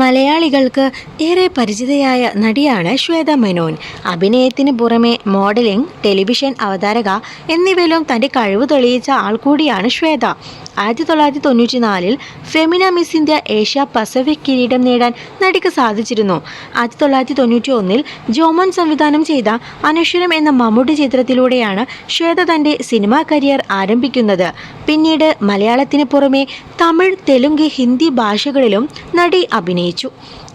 മലയാളികൾക്ക് ഏറെ പരിചിതയായ നടിയാണ് ശ്വേത മേനോൻ. അഭിനയത്തിന് പുറമെ മോഡലിംഗ് ടെലിവിഷൻ അവതാരക എന്നിവയിലും തന്റെ കഴിവ് തെളിയിച്ച ആൾ കൂടിയാണ് ശ്വേത. ആയിരത്തി തൊള്ളായിരത്തി തൊണ്ണൂറ്റി നാലിൽ Femina Miss India Asia Pacific കിരീടം നേടാൻ നടിക്ക് സാധിച്ചിരുന്നു. ആയിരത്തി തൊള്ളായിരത്തി തൊണ്ണൂറ്റി ഒന്നിൽ ജോമോൻ സംവിധാനം ചെയ്ത അനശ്വരം എന്ന മമ്മൂട്ടി ചിത്രത്തിലൂടെയാണ് ശ്വേത തന്റെ സിനിമാ കരിയർ ആരംഭിക്കുന്നത്. പിന്നീട് മലയാളത്തിന് പുറമെ തമിഴ് തെലുങ്ക് ഹിന്ദി ഭാഷകളിലും നടി അഭിനയിച്ചു. അഭിനയിച്ചു.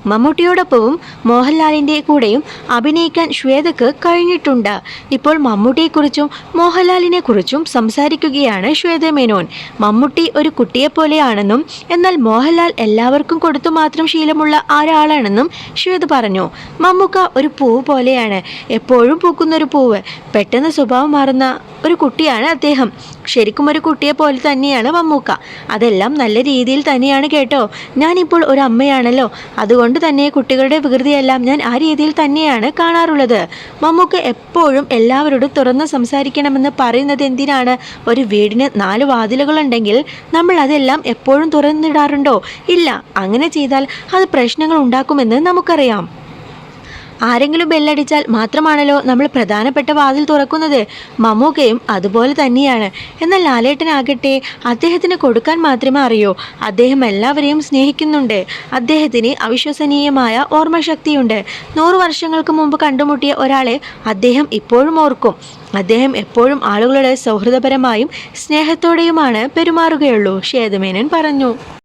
മമ്മൂട്ടിയോടൊപ്പവും മോഹൻലാലിന്റെ കൂടെയും അഭിനയിക്കാൻ ശ്വേതക്ക് കഴിഞ്ഞിട്ടുണ്ട്. ഇപ്പോൾ മമ്മൂട്ടിയെക്കുറിച്ചും മോഹൻലാലിനെ കുറിച്ചും സംസാരിക്കുകയാണ് ശ്വേത മേനോൻ. മമ്മൂട്ടി ഒരു കുട്ടിയെപ്പോലെയാണെന്നും എന്നാൽ മോഹൻലാൽ എല്ലാവർക്കും കൊടുത്തു മാത്രം ശീലമുള്ള ഒരാളാണെന്നും ശ്വേത പറഞ്ഞു. മമ്മൂക്ക ഒരു പൂവ് പോലെയാണ്. എപ്പോഴും പൂക്കുന്ന ഒരു പൂവ്. പെട്ടെന്ന് സ്വഭാവം മാറുന്ന ഒരു കുട്ടിയാണ് അദ്ദേഹം. ശരിക്കും ഒരു കുട്ടിയെ പോലെ തന്നെയാണ് മമ്മൂക്ക. അതെല്ലാം നല്ല രീതിയിൽ തന്നെയാണ് കേട്ടോ. ഞാനിപ്പോൾ ഒരു അമ്മയാണല്ലോ. അതുകൊണ്ട് തന്നെ കുട്ടികളുടെ വികൃതിയെല്ലാം ഞാൻ ആ രീതിയിൽ തന്നെയാണ് കാണാറുള്ളത്. മമ്മൂക്ക് എപ്പോഴും എല്ലാവരോടും തുറന്ന് സംസാരിക്കണമെന്ന് പറയുന്നത് എന്തിനാണ്? ഒരു വീടിന് നാല് വാതിലുകളുണ്ടെങ്കിൽ നമ്മൾ അതെല്ലാം എപ്പോഴും തുറന്നിടാറുണ്ടോ? ഇല്ല അങ്ങനെ ചെയ്താൽ അത് പ്രശ്നങ്ങൾ ഉണ്ടാക്കുമെന്ന് നമുക്കറിയാം. ആരെങ്കിലും ബെല്ലടിച്ചാൽ മാത്രമാണല്ലോ നമ്മൾ പ്രധാനപ്പെട്ട വാതിൽ തുറക്കുന്നത്. മമ്മൂക്കയും അതുപോലെ തന്നെയാണ്. എന്നാൽ ലാലേട്ടനാകട്ടെ അദ്ദേഹത്തിന് കൊടുക്കാൻ മാത്രമേ അറിയൂ. അദ്ദേഹം എല്ലാവരെയും സ്നേഹിക്കുന്നുണ്ട്. അദ്ദേഹത്തിന് അവിശ്വസനീയമായ ഓർമ്മശക്തിയുണ്ട്. നൂറു വർഷങ്ങൾക്ക് മുമ്പ് കണ്ടുമുട്ടിയ ഒരാളെ അദ്ദേഹം ഇപ്പോഴും ഓർക്കും. അദ്ദേഹം എപ്പോഴും ആളുകളുടെ സൗഹൃദപരമായും സ്നേഹത്തോടെയുമാണ് പെരുമാറുകയുള്ളൂ. ഷേതുമേനൻ പറഞ്ഞു.